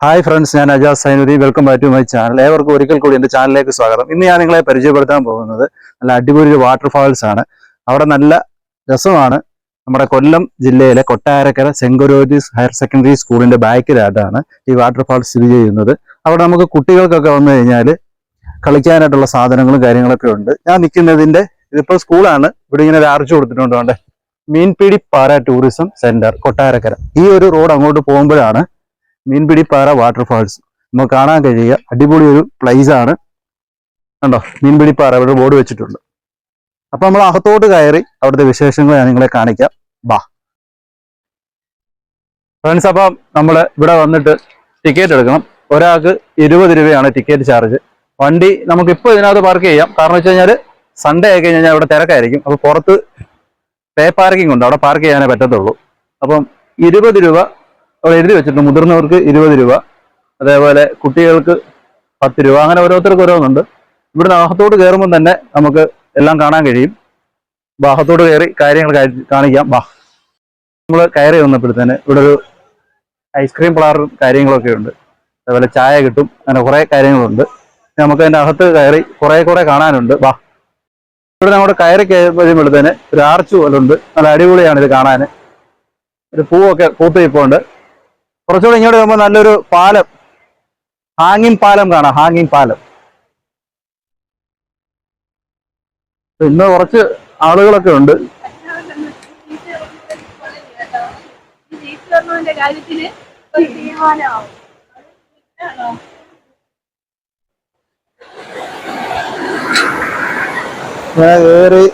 Hi friends ഞാൻ Ajas Zainudeen welcome back to my channel ഏവർക്കും ഒരിക്കൽ കൂടി എന്റെ ചാനലിലേക്ക് സ്വാഗതം. ഇന്ന് ഞാൻ നിങ്ങളെ പരിചയപ്പെടുത്താൻ പോകുന്നത് നല്ല അടിപൊളി വാട്ടർഫാൾസ് ആണ്. അവിടെ നല്ല രസമാണ്. നമ്മുടെ കൊല്ലം ജില്ലയിലെ കൊട്ടാരക്കര സെങ്കുരോജിസ് ഹയർ സെക്കൻഡറി സ്കൂളിന്റെ ബാക്കിലായിട്ടാണ് ഈ വാട്ടർഫാൾ സ്ഥിതി ചെയ്യുന്നത്. അവിടെ നമുക്ക് കുട്ടികൾക്കൊക്കെ വന്നു കഴിഞ്ഞാൽ കളിക്കാനായിട്ടുള്ള സാധനങ്ങളും കാര്യങ്ങളൊക്കെ ഉണ്ട്. ഞാൻ നിൽക്കുന്നതിന്റെ ഇതിപ്പോൾ സ്കൂളാണ്. ഇവിടെ ഇങ്ങനെ ഒരു ആർച്ച് കൊടുത്തിട്ടുണ്ട്. മീൻപിടി പാറ ടൂറിസം സെന്റർ കൊട്ടാരക്കര. ഈ ഒരു റോഡ് അങ്ങോട്ട് പോകുമ്പോഴാണ് മീൻപിടിപ്പാറ വാട്ടർഫാൾസ് നമുക്ക് കാണാൻ കഴിയുക. അടിപൊളി ഒരു പ്ലേസ് ആണ്. കണ്ടോ? മീൻപിടിപ്പാറ ഇവിടെ ബോർഡ് വെച്ചിട്ടുണ്ട്. അപ്പൊ നമ്മൾ അകത്തോട്ട് കയറി അവിടുത്തെ വിശേഷങ്ങൾ ഞാൻ നിങ്ങളെ കാണിക്കാം. ബാ. ഫ്രണ്ട്സ് അപ്പം നമ്മൾ ഇവിടെ വന്നിട്ട് ടിക്കറ്റ് എടുക്കണം. ഒരാൾക്ക് ഇരുപത് രൂപയാണ് ടിക്കറ്റ് ചാർജ് വണ്ടി നമുക്ക് ഇപ്പോൾ ഇതിനകത്ത് പാർക്ക് ചെയ്യാം. കാരണം വെച്ച് കഴിഞ്ഞാൽ സൺഡേ ആയി കഴിഞ്ഞാൽ അവിടെ തിരക്കായിരിക്കും. അപ്പൊ പുറത്ത് പേ പാർക്കിംഗ് ഉണ്ട്. അവിടെ പാർക്ക് ചെയ്യാനേ പറ്റത്തുള്ളൂ. അപ്പം ഇരുപത് രൂപ അവിടെ എഴുതി വെച്ചിട്ടുണ്ട് മുതിർന്നവർക്ക് ഇരുപത് രൂപ അതേപോലെ കുട്ടികൾക്ക് പത്ത് രൂപ അങ്ങനെ ഓരോരുത്തർക്ക് ഓരോന്നുണ്ട്. ഇവിടുന്ന് അകത്തോട്ട് കയറുമ്പോൾ തന്നെ നമുക്ക് എല്ലാം കാണാൻ കഴിയും. ബാഹത്തോട് കയറി കാര്യങ്ങൾ കാണിക്കാം. ബാ. നമ്മൾ കയറി വന്നപ്പോഴത്തേന് ഇവിടെ ഒരു ഐസ്ക്രീം പ്ലാറും കാര്യങ്ങളൊക്കെ ഉണ്ട്. അതേപോലെ ചായ കിട്ടും അങ്ങനെ കുറേ കാര്യങ്ങളുണ്ട്. നമുക്ക് അതിന്റെ അകത്ത് കയറി കുറേ കുറേ കാണാനുണ്ട്. ബാ. ഇവിടെ നമ്മുടെ കയറി കഴിയുമ്പോഴത്തേന് ഒരു ആർച്ച് പോലുണ്ട്. നല്ല അടിപൊളിയാണ് ഇത് കാണാൻ ഒരു പൂവൊക്കെ പൂത്ത് നിൽപ്പുണ്ട്. കുറച്ചുകൂടി ഇങ്ങോട്ട് വരുമ്പോൾ നല്ലൊരു പാലം. ഹാങ്ങിങ് പാലം കാണാം ഹാങ്ങിങ് പാലം. ഇന്ന് കുറച്ച് ആളുകളൊക്കെ ഉണ്ട്? ഇങ്ങനെ കയറി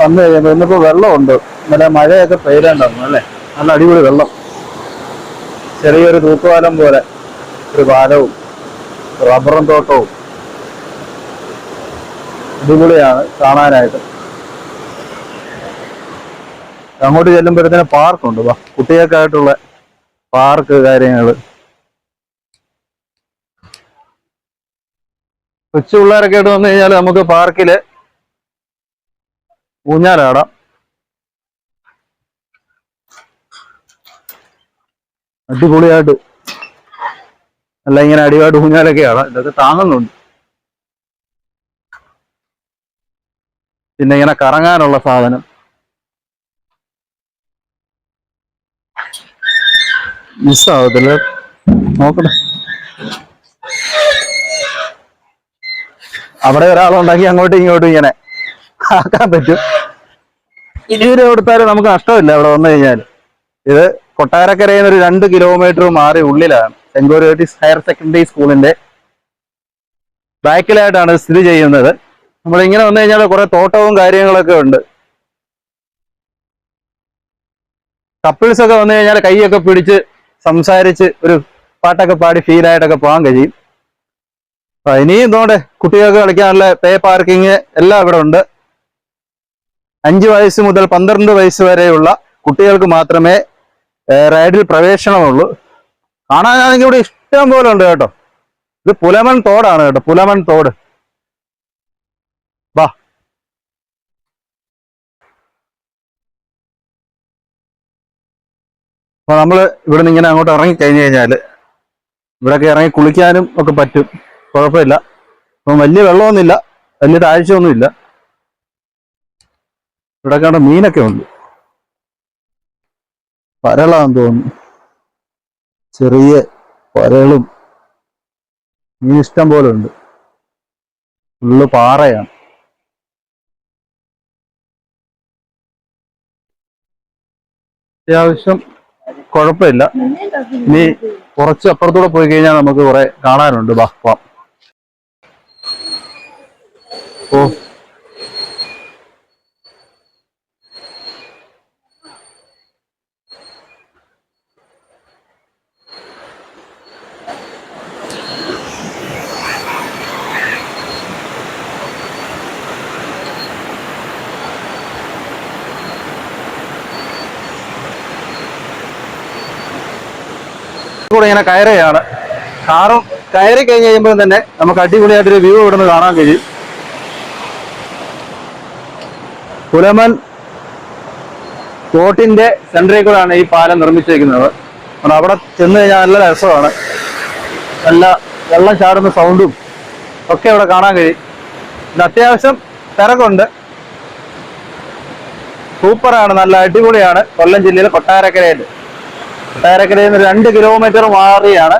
വന്നു കഴിയുമ്പോൾ ഇന്നിപ്പോ വെള്ളമുണ്ട്. ഇന്നലെ മഴയൊക്കെ പെയ്തേണ്ടായിരുന്നു അല്ലേ? നല്ല അടിപൊളി വെള്ളം. ചെറിയൊരു തൂക്കുപാലം പോലെ ഒരു പാലവും റബ്ബറും തോട്ടവും അടിപൊളിയാണ് കാണാനായിട്ട്. അങ്ങോട്ട് ചെല്ലുമ്പോഴത്തേന് പാർക്കുണ്ട് വാ. കുട്ടികൾക്കായിട്ടുള്ള പാർക്ക് കാര്യങ്ങൾ കൊച്ചു പിള്ളേരൊക്കെ ആയിട്ട് വന്നു കഴിഞ്ഞാൽ നമുക്ക് പാർക്കിൽ ഊഞ്ഞാലാടാം. അടിപൊളിയായിട്ട്. അല്ല ഇങ്ങനെ അടിപാട് ഊഞ്ഞാലൊക്കെയാണ്. ഇതൊക്കെ താങ്ങുന്നുണ്ട്. പിന്നെ ഇങ്ങനെ കറങ്ങാനുള്ള സാധനം. മിസ്സാവത്തില്ല. നോക്കട്ടെ. അവിടെ ഒരാളുണ്ടാക്കി അങ്ങോട്ടും ഇങ്ങോട്ടും ഇങ്ങനെ ആക്കാൻ പറ്റും. ഇനിയൊരു കൊടുത്താലും നമുക്ക് നഷ്ടമില്ല അവിടെ വന്നു കഴിഞ്ഞാൽ ഇത് കൊട്ടാരക്കരയിൽ നിന്ന് ഒരു രണ്ട് കിലോമീറ്റർ മാറി ഉള്ളിലാണ് സെങ്കോരിറ്റീസ് ഹയർ സെക്കൻഡറി സ്കൂളിന്റെ ബാക്കിലായിട്ടാണ് സ്ഥിതി ചെയ്യുന്നത്. നമ്മൾ ഇങ്ങനെ വന്നു കഴിഞ്ഞാൽ കുറെ തോട്ടവും കാര്യങ്ങളൊക്കെ ഉണ്ട്. കപ്പിൾസ് ഒക്കെ വന്നു കഴിഞ്ഞാൽ കൈയൊക്കെ പിടിച്ച് സംസാരിച്ച് ഒരു പാട്ടൊക്കെ പാടി ഫീൽ ആയിട്ടൊക്കെ പോകാൻ കഴിയും. അപ്പൊ ഇനിയും ഇതോടെ കുട്ടികൾക്ക് കളിക്കാനുള്ള പേ പാർക്കിങ് എല്ലാം ഇവിടെ ഉണ്ട്. അഞ്ച് വയസ്സ് മുതൽ പന്ത്രണ്ട് വയസ്സ് വരെയുള്ള കുട്ടികൾക്ക് മാത്രമേ റൈഡിൽ പ്രവേശനമുള്ളൂ. കാണാനാണെങ്കിൽ ഇവിടെ ഇഷ്ടം പോലെ ഉണ്ട് കേട്ടോ. ഇത് പുലമൺ തോടാണ് കേട്ടോ പുലമൺ തോട്. വാ അപ്പൊ നമ്മൾ ഇവിടുന്ന് ഇങ്ങനെ അങ്ങോട്ട് ഇറങ്ങി കഴിഞ്ഞു കഴിഞ്ഞാൽ ഇവിടെയൊക്കെ ഇറങ്ങി കുളിക്കാനും ഒക്കെ പറ്റും. കുഴപ്പമില്ല. അപ്പം വലിയ വെള്ളമൊന്നുമില്ല. വലിയ താഴ്ചയൊന്നുമില്ല. ഇവിടെ കണ്ട മീനൊക്കെ ഉണ്ട്. പരളാന്ന് തോന്നുന്നു. ചെറിയ പരളും മീൻ ഇഷ്ടം പോലെ ഉണ്ട്. ഫുള്ള് പാറയാണ്. അത്യാവശ്യം കുഴപ്പമില്ല. ഇനി കുറച്ച് അപ്പുറത്തൂടെ പോയി കഴിഞ്ഞാൽ നമുക്ക് കുറെ കാണാനുണ്ട്. ബാ വാ. ഓ. കൂടെ ഇങ്ങനെ കയറുകയാണ്. കാറും കയറി കഴിഞ്ഞ് കഴിയുമ്പോൾ തന്നെ നമുക്ക് അടിപൊളിയായിട്ടൊരു വ്യൂ ഇവിടുന്ന് കാണാൻ കഴിയും. പുലമൻ തോട്ടിന്റെ സെന്ററിൽ കൂടെയാണ് ഈ പാലം നിർമ്മിച്ചിരിക്കുന്നത്. അപ്പോൾ അവിടെ ചെന്ന് കഴിഞ്ഞാൽ നല്ല രസമാണ്. നല്ല വെള്ളം ചാടുന്ന സൗണ്ടും ഒക്കെ ഇവിടെ കാണാൻ കഴിയും. ഇത് അത്യാവശ്യം തിരക്കുണ്ട്. സൂപ്പറാണ് നല്ല അടിപൊളിയാണ്. കൊല്ലം ജില്ലയിലെ കൊട്ടാരക്കരയിൽ കൊട്ടാരക്കരയിൽ നിന്ന് രണ്ട് കിലോമീറ്റർ മാറിയാണ്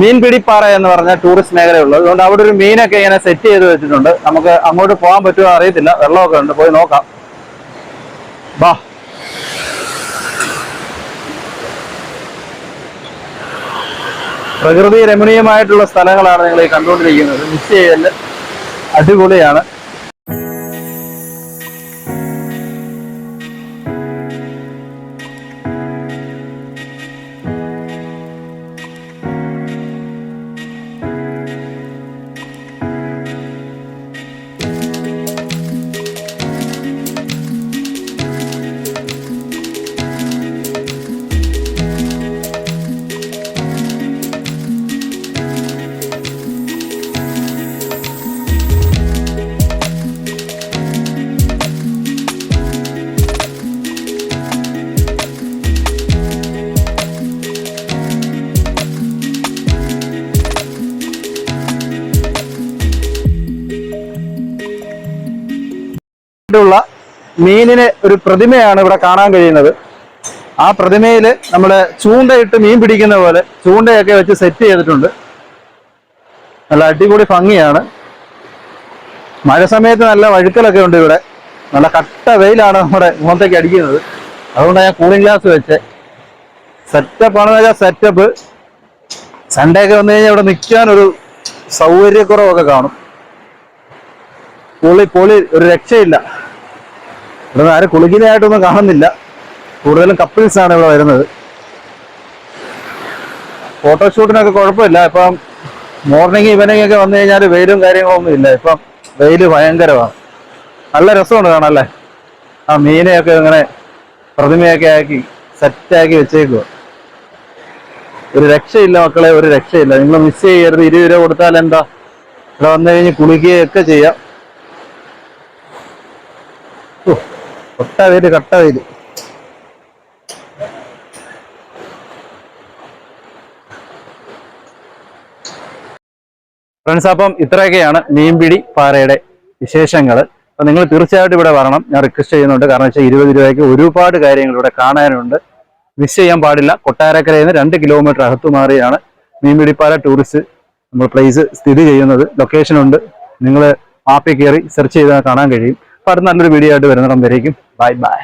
മീൻപിടിപ്പാറ എന്ന് പറഞ്ഞ ടൂറിസ്റ്റ് മേഖലയുള്ളത്. അതുകൊണ്ട് അവിടെ ഒരു മീനൊക്കെ ഇങ്ങനെ സെറ്റ് ചെയ്ത് വെച്ചിട്ടുണ്ട്. നമുക്ക് അങ്ങോട്ട് പോകാൻ പറ്റുമോ അറിയത്തില്ല. വെള്ളമൊക്കെ ഉണ്ട്. പോയി നോക്കാം. ബാ. പ്രകൃതി രമണീയമായിട്ടുള്ള സ്ഥലങ്ങളാണ് നിങ്ങൾ ഈ കണ്ടുകൊണ്ടിരിക്കുന്നത്. മിസ് ചെയ്യൽ അടിപൊളിയാണ്. ഉള്ള മീനിനെ ഒരു പ്രതിമയാണ് ഇവിടെ കാണാൻ കഴിയുന്നത്. ആ പ്രതിമയിൽ നമ്മൾ ചൂണ്ടയിട്ട് മീൻ പിടിക്കുന്ന പോലെ ചൂണ്ടയൊക്കെ വെച്ച് സെറ്റ് ചെയ്തിട്ടുണ്ട്. നല്ല അടിപൊളി ഭംഗിയാണ്. മഴ സമയത്ത് നല്ല വഴുക്കലൊക്കെ ഉണ്ട് ഇവിടെ. നല്ല കട്ട വെയിലാണ് നമ്മുടെ മുഖത്തേക്ക് അടിക്കുന്നത്. അതുകൊണ്ടാണ് ഞാൻ കൂളിംഗ് ഗ്ലാസ് വെച്ച്. സെറ്റപ്പ് ആണെന്ന് വെച്ചാൽ സെറ്റപ്പ് സൺഡേ ഒക്കെ വന്നു കഴിഞ്ഞാൽ ഇവിടെ നിൽക്കാൻ ഒരു സൗകര്യക്കുറവൊക്കെ കാണും. പൊളി പൊളി ഒരു രക്ഷയില്ല. ഇവിടെ ആരും കുളിക്കുന്നതായിട്ടൊന്നും കാണുന്നില്ല. കൂടുതലും കപ്പിൾസ് ആണ് ഇവിടെ വരുന്നത്. ഫോട്ടോഷൂട്ടിനൊക്കെ കുഴപ്പമില്ല. ഇപ്പം മോർണിംഗ് ഈവനിങ് ഒക്കെ വന്നു കഴിഞ്ഞാൽ വെയിലും കാര്യങ്ങളൊന്നും ഇല്ല. ഇപ്പം വെയിൽ ഭയങ്കരമാണ്. നല്ല രസമുണ്ട് കാണാല്ലേ ആ മീനെയൊക്കെ ഇങ്ങനെ പ്രതിമയൊക്കെ ആക്കി സെറ്റാക്കി വെച്ചേക്കുക ഒരു രക്ഷയില്ല മക്കളെ ഒരു രക്ഷയില്ല. നിങ്ങൾ മിസ് ചെയ്യരുത്. ഇരുപത് രൂപ കൊടുത്താൽ എന്താ? ഇവിടെ വന്നു കഴിഞ്ഞ് കുളിക്കുകയൊക്കെ ചെയ്യാം. കൊട്ട വേര് കട്ട വേര് ഫ്രണ്ട്സ് അപ്പം ഇത്രയൊക്കെയാണ് മീൻപിടി പാറയുടെ വിശേഷങ്ങൾ അപ്പം നിങ്ങൾ തീർച്ചയായിട്ടും ഇവിടെ വരണം. ഞാൻ റിക്വസ്റ്റ് ചെയ്യുന്നുണ്ട്. കാരണം വെച്ചാൽ ഇരുപത് രൂപയ്ക്ക് ഒരുപാട് കാര്യങ്ങൾ ഇവിടെ കാണാനുണ്ട്. മിസ് ചെയ്യാൻ പാടില്ല. കൊട്ടാരക്കരയിൽ നിന്ന് രണ്ട് കിലോമീറ്റർ അകത്തു മാറിയാണ് മീൻപിടിപ്പാറ ടൂറിസ്റ്റ് നമ്മൾ പ്ലേസ് സ്ഥിതി ചെയ്യുന്നത്. ലൊക്കേഷൻ ഉണ്ട്. നിങ്ങൾ ആപ്പിൽ കയറി സെർച്ച് ചെയ്താൽ കാണാൻ കഴിയും. അപ്പം അടുത്ത നല്ലൊരു വീഡിയോ ആയിട്ട് വരുന്നിടം വരേക്കും. Bye bye